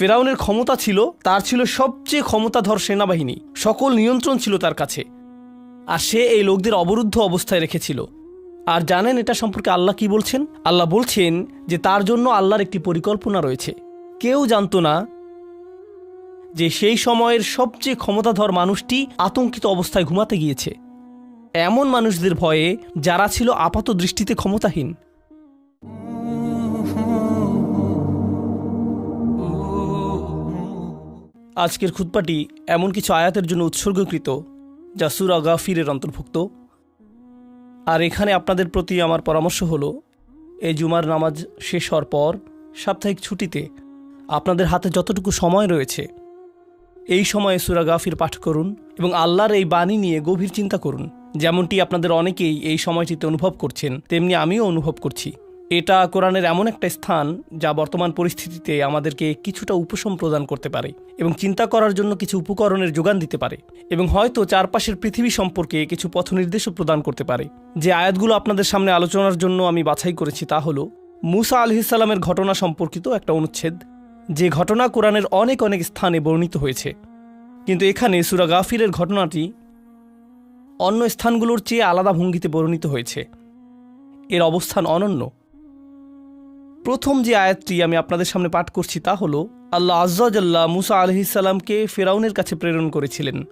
ফেরাউনের ক্ষমতা ছিল, তার ছিল সবচেয়ে ক্ষমতাধর সেনাবাহিনী। সকল নিয়ন্ত্রণ ছিল তার কাছে। আর সে এই লোকদের অবরুদ্ধ অবস্থায় রেখেছিল। আর জানেন এটা সম্পর্কে আল্লাহ কি বলছেন? আল্লাহ বলছেন যে তার জন্য আল্লাহর একটি পরিকল্পনা রয়েছে। কেউ জানতো না যে সেই সময়ের সবচেয়ে ক্ষমতাধর মানুষটি আতঙ্কিত অবস্থায় ঘুমাতে গিয়েছে। এমন মানুষদের ভয়ে যারা ছিল আপাত দৃষ্টিতে ক্ষমতাহীন। আজকের খুতপাটি এমন কিছু আয়াতের জন্য উৎসর্গকৃত, যা সুরা গাফিরের অন্তর্ভুক্ত। আর এখানে আপনাদের প্রতি আমার পরামর্শ হলো, এই জুমার নামাজ শেষ হওয়ার পর সাপ্তাহিক ছুটিতে আপনাদের হাতে যতটুকু সময় রয়েছে, এই সময়ে সুরা গাফির পাঠ করুন এবং আল্লাহর এই বাণী নিয়ে গভীর চিন্তা করুন। যেমনটি আপনাদের অনেকেই এই সময়টিতে অনুভব করছেন, তেমনি আমিও অনুভব করছি। এটা কোরআনের এমন একটা স্থান যা বর্তমান পরিস্থিতিতে আমাদেরকে কিছুটা উপশম প্রদান করতে পারে এবং চিন্তা করার জন্য কিছু উপকরণের যোগান দিতে পারে এবং হয়তো চারপাশের পৃথিবী সম্পর্কে কিছু পথ নির্দেশও প্রদান করতে পারে। যে আয়াতগুলো আপনাদের সামনে আলোচনার জন্য আমি বাছাই করেছি তা হলো, মুসা আলহিসাল্লামের ঘটনা সম্পর্কিত একটা অনুচ্ছেদ, যে ঘটনা কোরআনের অনেক অনেক স্থানে বর্ণিত হয়েছে। কিন্তু এখানে সুরা গাফিরের ঘটনাটি অন্য স্থানগুলোর চেয়ে আলাদা ভঙ্গিতে বর্ণিত হয়েছে। এর অবস্থান অনন্য। প্রথম যে আয়াতটি আমি আপনাদের সামনে পাঠ করছি তা হলো, আল্লাহ আজ্জাল্লাহ মুসা আলহিসাল্লামকে ফেরাউনের কাছে প্রেরণ করেছিলেন।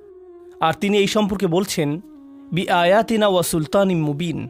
আর তিনি এই সম্পর্কে বলছেন, বি আয়াতিনা ওয়া সুলতান মুবিন।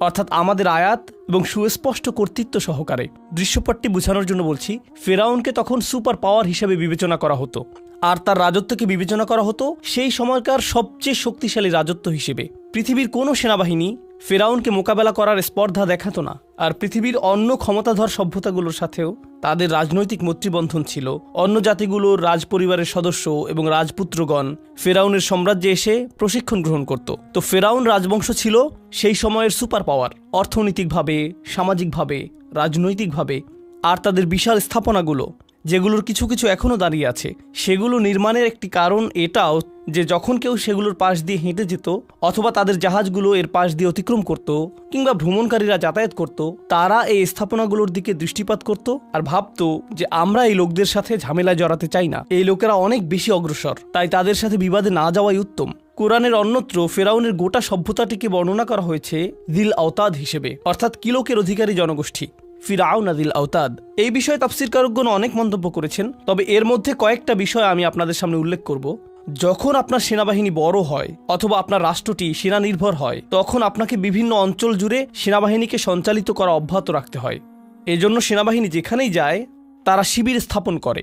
অর্থাৎ আমাদের আয়াত এবং সুস্পষ্ট কর্তৃত্ব সহকারে দৃশ্যপটটি বোঝানোর জন্য বলছি, ফেরাউনকে তখন সুপার পাওয়ার হিসেবে বিবেচনা করা হতো। আর তার রাজত্বকে বিবেচনা করা হতো সেই সময়কার সবচেয়ে শক্তিশালী রাজত্ব হিসেবে। পৃথিবীর কোনো সেনাবাহিনী ফেরাউনকে মোকাবেলা করার স্পর্ধা দেখাতো না। আর পৃথিবীর অন্য ক্ষমতাধর সভ্যতাগুলোর সাথেও তাদের রাজনৈতিক মৈত্রীবন্ধন ছিল। অন্য জাতিগুলোর রাজপরিবারের সদস্য এবং রাজপুত্রগণ ফেরাউনের সাম্রাজ্যে এসে প্রশিক্ষণ গ্রহণ করত। তো ফেরাউন রাজবংশ ছিল সেই সময়ের সুপার পাওয়ার। অর্থনৈতিকভাবে, সামাজিকভাবে, রাজনৈতিকভাবে, আর তাদের বিশাল স্থাপনাগুলো। যেগুলোর কিছু কিছু এখনও দাঁড়িয়ে আছে। সেগুলো নির্মাণের একটি কারণ এটাও যে যখন কেউ সেগুলোর পাশ দিয়ে হেঁটে যেত অথবা তাদের জাহাজগুলো এর পাশ দিয়ে অতিক্রম করত কিংবা ভ্রমণকারীরা যাতায়াত করত, তারা এই স্থাপনাগুলোর দিকে দৃষ্টিপাত করত আর ভাবতো যে আমরা এই লোকদের সাথে ঝামেলায় জড়াতে চাই না। এই লোকেরা অনেক বেশি অগ্রসর, তাই তাদের সাথে বিবাদে না যাওয়াই উত্তম। কোরআনের অন্যত্র ফেরাউনের গোটা সভ্যতাটিকে বর্ণনা করা হয়েছে দিল আওতাদ হিসেবে, অর্থাৎ কিলোকের অধিকারী জনগোষ্ঠী ফিরাউন আদিল আওতাদ। এই বিষয়ে তাফসিরকারকগণ অনেক মন্তব্য করেছেন, তবে এর মধ্যে কয়েকটা বিষয় আমি আপনাদের সামনে উল্লেখ করব। যখন আপনার সেনাবাহিনী বড় হয় অথবা আপনার রাষ্ট্রটি সেনা নির্ভর হয়, তখন আপনাকে বিভিন্ন অঞ্চল জুড়ে সেনাবাহিনীকে সঞ্চালিত করা অব্যাহত রাখতে হয়। এজন্য সেনাবাহিনী যেখানেই যায়, তারা শিবির স্থাপন করে।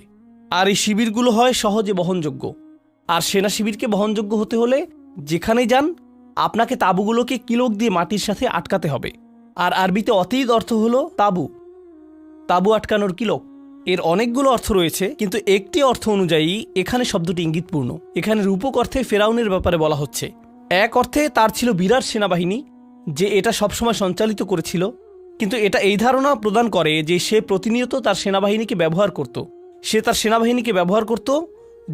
আর এই শিবিরগুলো হয় সহজে বহনযোগ্য। আর সেনা শিবিরকে বহনযোগ্য হতে হলে যেখানেই যান, আপনাকে তাঁবুগুলোকে কিলোক দিয়ে মাটির সাথে আটকাতে হবে। আর আরবিতে অতীত অর্থ হলো তাবু। তাবু আটকানোর কিলোক এর অনেকগুলো অর্থ রয়েছে, কিন্তু একটি অর্থ অনুযায়ী এখানে শব্দটি ইঙ্গিতপূর্ণ। এখানে রূপক অর্থে ফেরাউনের ব্যাপারে বলা হচ্ছে। এক অর্থে তার ছিল বিরাট সেনাবাহিনী, যে এটা সবসময় সঞ্চালিত করেছিল, কিন্তু এটা এই ধারণা প্রদান করে যে সে প্রতিনিয়ত তার সেনাবাহিনীকে ব্যবহার করত। সে তার সেনাবাহিনীকে ব্যবহার করত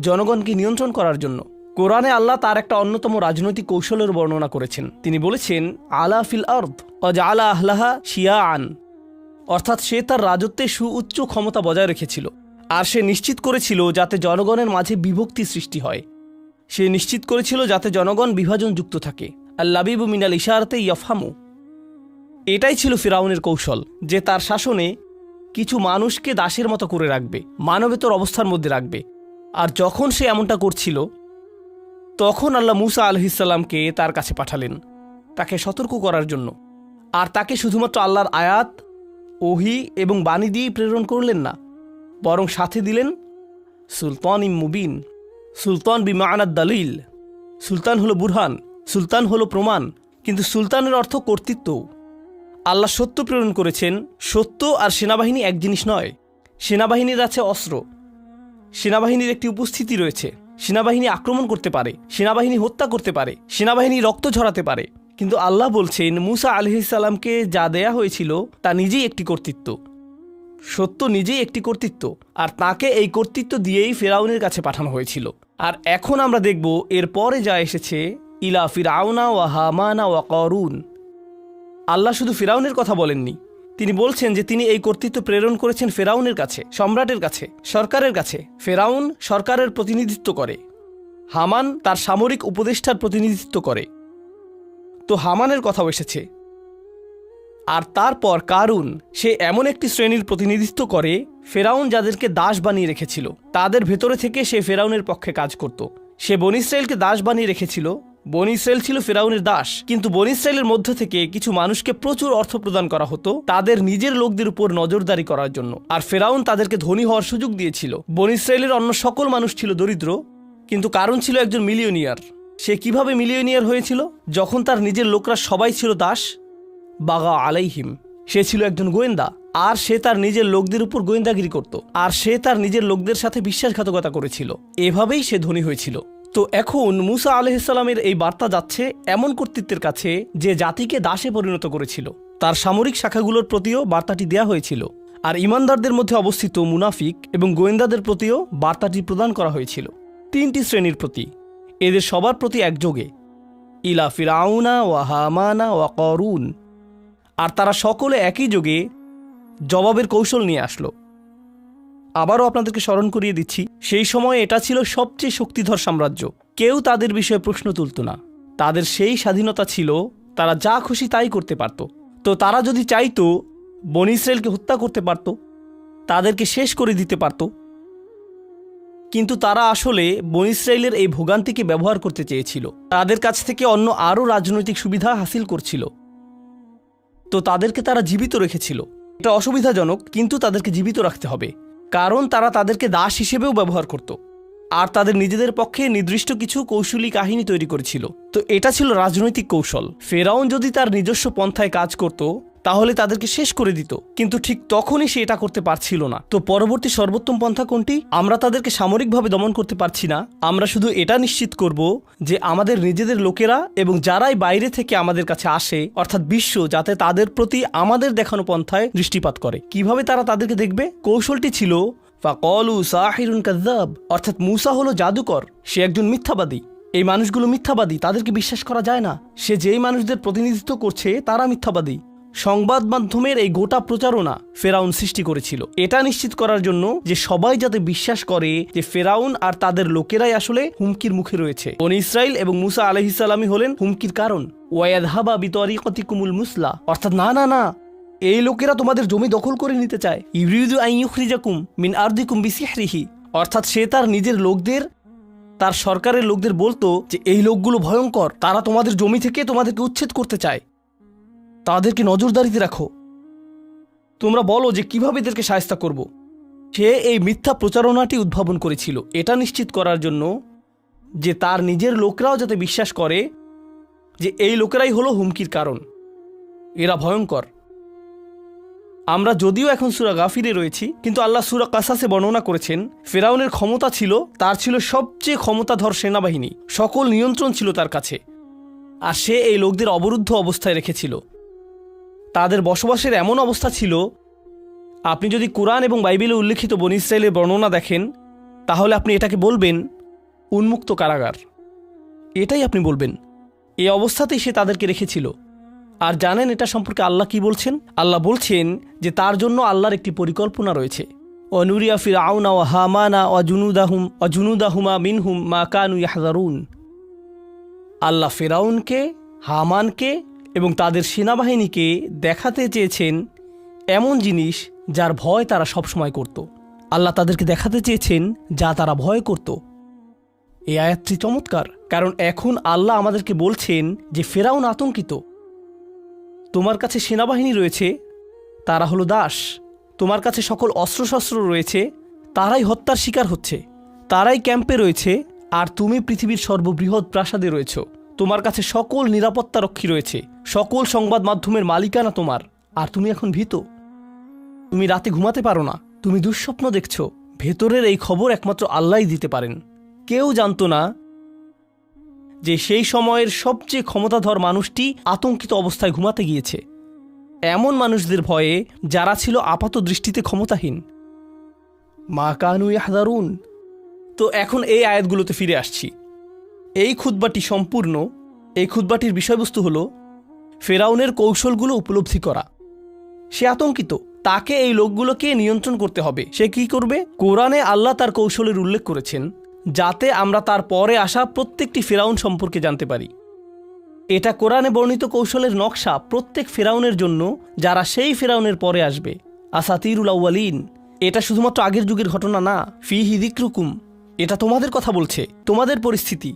জনগণকে নিয়ন্ত্রণ করার জন্য। কোরআনে আল্লাহ তার একটা অন্যতম রাজনৈতিক কৌশলের বর্ণনা করেছেন। তিনি বলেছেন, আলা ফিল আর্দ অজ আলা আহলাহা শিয়া আন অর্থাৎ সে তার রাজত্বে সুউচ্চ ক্ষমতা বজায় রেখেছিল। আর সে নিশ্চিত করেছিল যাতে জনগণের মাঝে বিভক্তি সৃষ্টি হয়। সে নিশ্চিত করেছিল যাতে জনগণ বিভাজন যুক্ত থাকে। আল্লাবিবু মিনাল ইশারাতে ইয়ফামু এটাই ছিল ফিরাউনের কৌশল, যে তার শাসনে কিছু মানুষকে দাসের মতো করে রাখবে, মানবেতর অবস্থার মধ্যে রাখবে। আর যখন সে এমনটা করছিল তখন আল্লাহ মুসা আলহিসাল্লামকে তার কাছে পাঠালেন তাকে সতর্ক করার জন্য। আর তাকে শুধুমাত্র আল্লাহর আয়াত, ওহি এবং বাণী দিয়েই প্রেরণ করলেন না, বরং সাথে দিলেন সুলতান ইম মুবিন, সুলতান বিমানাদ দালিল। সুলতান হলো বুরহান, সুলতান হলো প্রমাণ, কিন্তু সুলতানের অর্থ কর্তৃত্ব। আল্লাহ সত্য প্রেরণ করেছেন, সত্য আর সেনাবাহিনী এক জিনিস নয়, সেনাবাহিনীর আছে অস্ত্র। সেনাবাহিনীর একটি উপস্থিতি রয়েছে। সেনাবাহিনী আক্রমণ করতে পারে, সেনাবাহিনী হত্যা করতে পারে, সেনাবাহিনী রক্ত ঝরাতে পারে। কিন্তু আল্লাহ বলছেন, মুসা আলহিসাল্লামকে যা দেয়া হয়েছিল, তা নিজেই একটি কর্তৃত্ব। সত্য নিজেই একটি কর্তৃত্ব, আর তাকে এই কর্তৃত্ব দিয়েই ফেরাউনের কাছে পাঠানো হয়েছিল। আর এখন আমরা দেখব এরপরে যা এসেছে, ইলা ফিরাউনা ওয়া হামানা ওয়া করুন। আল্লাহ শুধু ফিরাউনের কথা বলেননি তিনি বলছেন যে তিনি এই কর্তৃত্ব প্রেরণ করেছেন ফেরাউনের কাছে, সম্রাটের কাছে, সরকারের কাছে। ফেরাউন সরকারের প্রতিনিধিত্ব করে। হামান তার সামরিক উপদেষ্টার প্রতিনিধিত্ব করে। তো হামানের কথাও এসেছে। আর তারপর কারুন, সে এমন একটি শ্রেণির প্রতিনিধিত্ব করে, ফেরাউন যাদেরকে দাস বানিয়ে রেখেছিল, তাদের ভেতরে থেকে সে ফেরাউনের পক্ষে কাজ করত। সে বন ইসরায়েলকে দাস বানিয়ে রেখেছিল বন ইসরায়েল ছিল ফেরাউনের দাস। কিন্তু বন ইসরায়েলের মধ্য থেকে কিছু মানুষকে প্রচুর অর্থ প্রদান করা হতো তাদের নিজের লোকদের উপর নজরদারি করার জন্য। আর ফেরাউন তাদেরকে ধনী হওয়ার সুযোগ দিয়েছিল। বন ইসরায়েলের অন্য সকল মানুষ ছিল দরিদ্র, কিন্তু কারণ ছিল একজন মিলিয়নিয়ার। সে কীভাবে মিলিয়নিয়ার হয়েছিল? যখন তার নিজের লোকরা সবাই ছিল দাস, বাগা আলাইহিম। সে ছিল একজন গোয়েন্দা, আর সে তার নিজের লোকদের উপর গোয়েন্দাগিরি করত। আর সে তার নিজের লোকদের সাথে বিশ্বাসঘাতকতা করেছিল। এভাবেই সে ধনী হয়েছিল। তো এখন মুসা আলহিসাল্লামের এই বার্তা যাচ্ছে এমন কর্তৃত্বের কাছে যে জাতিকে দাসে পরিণত করেছিল। তার সামরিক শাখাগুলোর প্রতিও বার্তাটি দেয়া হয়েছিল। আর ইমানদারদের মধ্যে অবস্থিত মুনাফিক এবং গোয়েন্দাদের প্রতিও বার্তাটি প্রদান করা হয়েছিল। তিনটি শ্রেণির প্রতি। এদের সবার প্রতি একযোগে। ইলা ফিরাউনা ওয়া হামানা ওয়া করুন। আর তারা সকলে একই যোগে জবাবের কৌশল নিয়ে আসলো। আবারও আপনাদেরকে স্মরণ করিয়ে দিচ্ছি, সেই সময় এটা ছিল সবচেয়ে শক্তিধর সাম্রাজ্য। কেউ তাদের বিষয়ে প্রশ্ন তুলত না। তাদের সেই স্বাধীনতা ছিল, তারা যা খুশি তাই করতে পারত। তো তারা যদি চাইতো, বন ইসরায়েলকে হত্যা করতে পারত, তাদেরকে শেষ করে দিতে পারত। কিন্তু তারা আসলে বন ইসরায়েলের এই ভোগান্তিকে ব্যবহার করতে চেয়েছিল। তাদের কাছ থেকে অন্য আরও রাজনৈতিক সুবিধা হাসিল করছিল। তো তাদেরকে তারা জীবিত রেখেছিল। এটা অসুবিধাজনক, কিন্তু তাদেরকে জীবিত রাখতে হবে। কারণ তারা তাদেরকে দাস হিসেবেও ব্যবহার করত। আর তাদের নিজেদের পক্ষে নির্দিষ্ট কিছু কৌশলী কাহিনী তৈরি করেছিল। তো এটা ছিল রাজনৈতিক কৌশল। ফেরাউন যদি তার নিজস্ব পন্থায় কাজ করত, তাহলে তাদেরকে শেষ করে দিত। কিন্তু ঠিক তখনই সে এটা করতে পারছিল না। তো পরবর্তী সর্বোত্তম পন্থা কোনটি? আমরা তাদেরকে সামরিকভাবে দমন করতে পারছি না। আমরা শুধু এটা নিশ্চিত করব যে আমাদের নিজেদের লোকেরা এবং যারাই বাইরে থেকে আমাদের কাছে আসে, অর্থাৎ বিশ্ব, যাতে তাদের প্রতি আমাদের দেখানো পন্থায় দৃষ্টিপাত করে। কীভাবে তারা তাদেরকে দেখবে? কৌশলটি ছিল ফাকলু সাহিরুন কাজ্জাব অর্থাৎ মুসা হলো জাদুকর, সে একজন মিথ্যাবাদী। এই মানুষগুলো মিথ্যাবাদী, তাদেরকে বিশ্বাস করা যায় না। সে যেই মানুষদের প্রতিনিধিত্ব করছে, তারা মিথ্যাবাদী। সংবাদ মাধ্যমের এই গোটা প্রচারণা ফেরাউন সৃষ্টি করেছিল। এটা নিশ্চিত করার জন্য যে সবাই যাতে বিশ্বাস করে যে ফেরাউন আর তাদের লোকেরাই আসলে হুমকির মুখে রয়েছে। বন ইসরায়েল এবং মুসা আলহিসাল্লামই হলেন হুমকির কারণ। ওয়াদহাবা বিতরিকতিকুমুল মুসলা। অর্থাৎ না না না এই লোকেরা তোমাদের জমি দখল করে নিতে চায়। মিন অর্থাৎ সে তার নিজের লোকদের, তার সরকারের লোকদের বলতো যে, এই লোকগুলো ভয়ঙ্কর, তারা তোমাদের জমি থেকে তোমাদেরকে উচ্ছেদ করতে চায়। তাদেরকে নজরদারিতে রাখো। তোমরা বলো যে, কীভাবে এদেরকে সায়স্তা করব? সে এই মিথ্যা প্রচারণাটি উদ্ভাবন করেছিল। এটা নিশ্চিত করার জন্য যে, তার নিজের লোকরাও যাতে বিশ্বাস করে যে, এই লোকেরাই হলো হুমকির কারণ। এরা ভয়ঙ্কর। আমরা যদিও এখন সুরা গাফিরে রয়েছি, কিন্তু আল্লাহ সুরা কাসাসে বর্ণনা করেছেন, ফেরাউনের ক্ষমতা ছিল, তার ছিল সবচেয়ে ক্ষমতাধর সেনাবাহিনী, সকল নিয়ন্ত্রণ ছিল তার কাছে। আর সে এই লোকদের অবরুদ্ধ অবস্থায় রেখেছিল। তাদের বসবাসের এমন অবস্থা ছিল, আপনি যদি কোরআন এবং বাইবেলে উল্লেখিত বন ইসরায়েলের বর্ণনা দেখেন, তাহলে আপনি এটাকে বলবেন, উন্মুক্ত কারাগার। এটাই আপনি বলবেন। এই অবস্থাতেই সে তাদেরকে রেখেছিল। আর জানেন এটা সম্পর্কে আল্লাহ কি বলছেন? আল্লাহ বলছেন যে তার জন্য আল্লাহর একটি পরিকল্পনা রয়েছে। অনুরিয়া ফির আউনা ও হামানা ও জুনুদাহুম, ও জুনুদাহুমা মিনহুম মা কানু ইয়াহদারুন আল্লাহ ফেরাউনকে, হামানকে এবং তাদের সেনাবাহিনীকে দেখাতে চেয়েছেন এমন জিনিস যার ভয় তারা সবসময় করত। আল্লাহ তাদেরকে দেখাতে চেয়েছেন যা তারা ভয় করত। এই আয়াতটি চমৎকার, কারণ এখন আল্লাহ আমাদেরকে বলছেন যে ফেরাউন আতঙ্কিত। তোমার কাছে সেনাবাহিনী রয়েছে, তারা হলো দাস। তোমার কাছে সকল অস্ত্রশস্ত্র রয়েছে, তারাই হত্যার শিকার হচ্ছে। তারাই ক্যাম্পে রয়েছে, আর তুমি পৃথিবীর সর্ববৃহৎ প্রাসাদে রয়েছ। তোমার কাছে সকল নিরাপত্তা রক্ষী রয়েছে, সকল সংবাদ মাধ্যমের মালিকানা তোমার। আর তুমি এখন ভীত? তুমি রাতে ঘুমাতে পারো না। তুমি দুঃস্বপ্ন দেখছ। ভেতরের এই খবর একমাত্র আল্লাহই দিতে পারেন। কেউ জানতো না যে সেই সময়ের সবচেয়ে ক্ষমতাধর মানুষটি আতঙ্কিত অবস্থায় ঘুমাতে গিয়েছে। এমন মানুষদের ভয়ে যারা ছিল আপাত দৃষ্টিতে ক্ষমতাহীন। মা কানু ইয়াহদারুন। তো এখন এই আয়াতগুলোতে ফিরে আসছি। এই খুতবাটি সম্পূর্ণ, এই খুতবাটির বিষয়বস্তু হলো ফেরাউনের কৌশলগুলো উপলব্ধি করা। সে আতঙ্কিত, তাকে এই লোকগুলোকে নিয়ন্ত্রণ করতে হবে। সে কি করবে? কোরআনে আল্লাহ তার কৌশলের উল্লেখ করেছেন যাতে আমরা তার পরে আসা প্রত্যেকটি ফেরাউন সম্পর্কে জানতে পারি। এটা কোরআনে বর্ণিত কৌশলের নকশা প্রত্যেক ফেরাউনের জন্য, যারা সেই ফেরাউনের পরে আসবে। আসাতিরুল আউ্বালিন এটা শুধুমাত্র আগের যুগের ঘটনা না ফি হিদিক্রুকুম এটা তোমাদের কথা বলছে, তোমাদের পরিস্থিতি।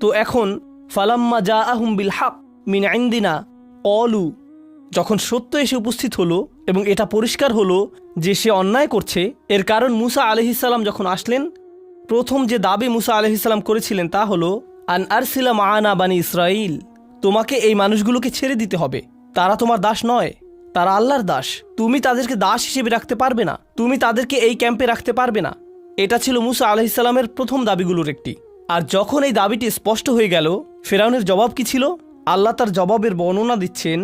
তো এখন, ফালাম্মা জা আহুম বিল হাক মিন আইন্দিনা অলু যখন সত্য এসে উপস্থিত হলো এবং এটা পরিষ্কার হলো যে সে অন্যায় করছে, এর কারণ মুসা আলহিসাল্লাম যখন আসলেন প্রথম যে দাবি মুসা আলহিসাল্লাম করেছিলেন তা হলো, আন আরসিলা মাআনা বানি ইসরাইল তোমাকে এই মানুষগুলোকে ছেড়ে দিতে হবে। তারা তোমার দাস নয়, তারা আল্লাহর দাস। তুমি তাদেরকে দাস হিসেবে রাখতে পারবে না, তুমি তাদেরকে এই ক্যাম্পে রাখতে পারবে না। এটা ছিল মুসা আলহিসাল্লামের প্রথম দাবিগুলোর একটি। আর যখন এই দাবিটি স্পষ্ট হয়ে গেল, ফেরাউনের জবাব কি ছিল? আল্লাহ তার জবাবের বর্ণনা দিচ্ছেন,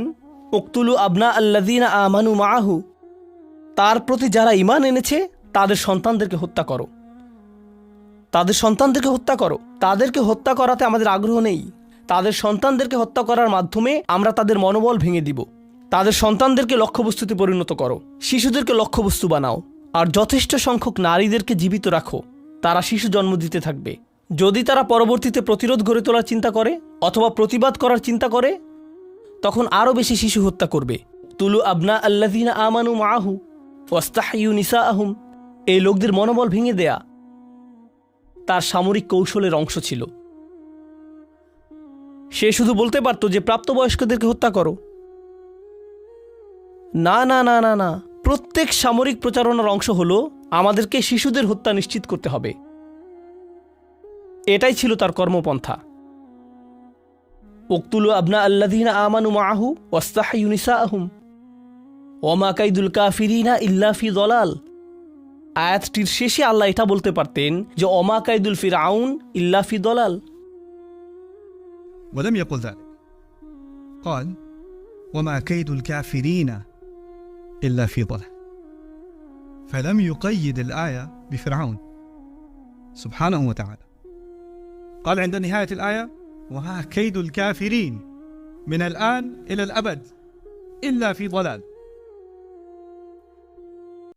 উক্তুলু আবনা আল্লাদিনা আমানু মাহু তার প্রতি যারা ইমান এনেছে, তাদের সন্তানদেরকে হত্যা করো। তাদের সন্তানদেরকে হত্যা করো। তাদেরকে হত্যা করাতে আমাদের আগ্রহ নেই। তাদের সন্তানদেরকে হত্যা করার মাধ্যমে আমরা তাদের মনোবল ভেঙে দিব। তাদের সন্তানদেরকে লক্ষ্যবস্তুতে পরিণত করো। শিশুদেরকে লক্ষ্যবস্তু বানাও। আর যথেষ্ট সংখ্যক নারীদেরকে জীবিত রাখো। তারা শিশু জন্ম দিতে থাকবে। যদি তারা পরবর্তীতে প্রতিরোধ গড়ে তোলার চিন্তা করে অথবা প্রতিবাদ করার চিন্তা করে, তখন আরও বেশি শিশু হত্যা করবে। তুলু আবনা আল্লাদিনা আমানু মাহু ওয়াস্তাহিউ নিসা আহুম এই লোকদের মনোবল ভেঙে দেয়া। তার সামরিক কৌশলের অংশ ছিল। সে শুধু বলতে পারত যে, প্রাপ্তবয়স্কদেরকে হত্যা করো। না না না না না। প্রত্যেক সামরিক প্রচারণার অংশ হলো, আমাদেরকে শিশুদের হত্যা নিশ্চিত করতে হবে। এটাই ছিল তার কর্মপন্থা। উক্তুলু আবনা আল্লাদিনা আমানু মাহু ওয়াস্তাহিউ ইউনিসা আহম ওমা কাইদুল কাফিরিনা ইল্লাফি দলাল। আয়াতটির শেষে আল্লাহ এটা বলতে পারতেন যে অমা কাইদুল ফির আউন ইল্লাফি দলাল ولم يقل ذلك قال وما كيد الكافرين إلا في ضلال فلم يقيد الآية بفرعون سبحانه وتعالى قال عند نهاية الآية وما كيد الكافرين من الآن إلى الأبد إلا في ضلال